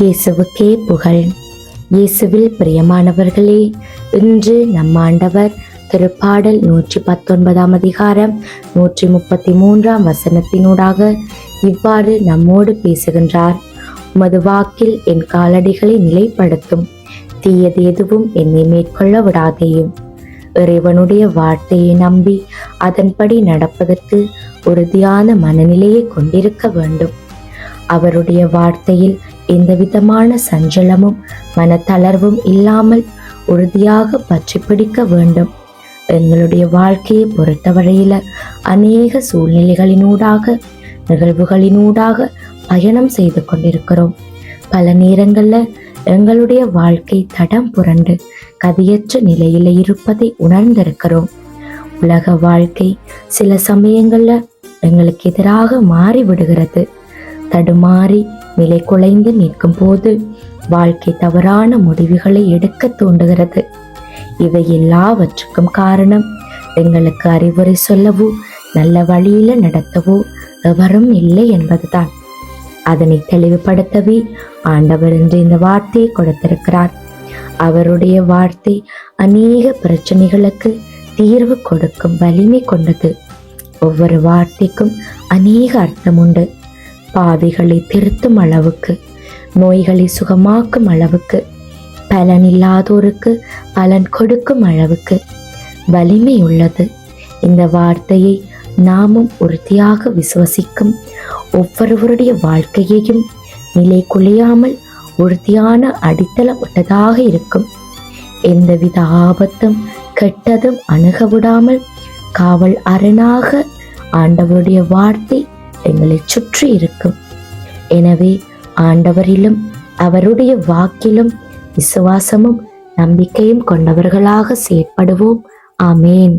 இயேசுவுக்கே புகழ். இயேசுவில் பிரியமானவர்களே இன்று நம் ஆண்டவர் திருப்பாடல் நூற்றி பத்தொன்பதாம் அதிகாரம் நூற்றி முப்பத்தி மூன்றாம் வசனத்தினூடாக இவ்வாறு நம்மோடு பேசுகின்றார். உமது வாக்கில் என் காலடிகளை நிலைப்படுத்தும். தீயது எதுவும் என்னை மேற்கொள்ள விடாதேயும் இறைவனுடைய வார்த்தையை நம்பி அதன்படி நடப்பதற்கு உறுதியான மனநிலையை கொண்டிருக்க வேண்டும். அவருடைய வார்த்தையில் எந்தவிதமான சஞ்சலமும் மனத்தளர்வும் இல்லாமல் உறுதியாக பற்றி பிடிக்க வேண்டும். எங்களுடைய வாழ்க்கையை பொறுத்தவரையில் அநேக சூழ்நிலைகளினூடாக நிகழ்வுகளினூடாக பயணம் செய்து கொண்டிருக்கிறோம். பல நேரங்களில் எங்களுடைய வாழ்க்கை தடம் புரண்டு கதியற்ற நிலையில இருப்பதை உணர்ந்திருக்கிறோம். உலக வாழ்க்கை சில சமயங்களில் எங்களுக்கு எதிராக மாறி விடுகிறது தடுமாறி நிலை குலைந்து நிற்கும் போது வாழ்க்கை தவறான முடிவுகளை எடுக்க தூண்டுகிறது. இவை எல்லாவற்றுக்கும் காரணம் எங்களுக்கு அறிவுரை சொல்லவோ நல்ல வழியில நடத்தவோ எவரும் இல்லை என்பதுதான். அதனை தெளிவுபடுத்தவே ஆண்டவர் என்று இந்த வார்த்தையை கொடுத்திருக்கிறார். அவருடைய வார்த்தை அநேக பிரச்சனைகளுக்கு தீர்வு கொடுக்கும் வலிமை கொண்டது. ஒவ்வொரு வார்த்தைக்கும் அநேக அர்த்தம் உண்டு பாவிகளை திருத்தும் அளவுக்கு நோய்களை சுகமாக்கும் அளவுக்கு பலன் இல்லாதோருக்கு பலன் கொடுக்கும் அளவுக்கு வலிமை உள்ளது. இந்த வார்த்தையை நாமும் உறுதியாக விசுவசிக்கும் ஒவ்வொருவருடைய வாழ்க்கையையும் நிலை குலையாமல் உறுதியான அடித்தளம் விட்டதாக இருக்கும். எந்தவித ஆபத்தும் கெட்டதும் அணுக விடாமல் காவல் அரணாக ஆண்டவருடைய வார்த்தை எங்களை சுற்றி இருக்கும். எனவே ஆண்டவரிலும் அவருடைய வாக்கிலும் விசுவாசமும் நம்பிக்கையும் கொண்டவர்களாக செயற்படுவோம். ஆமேன்.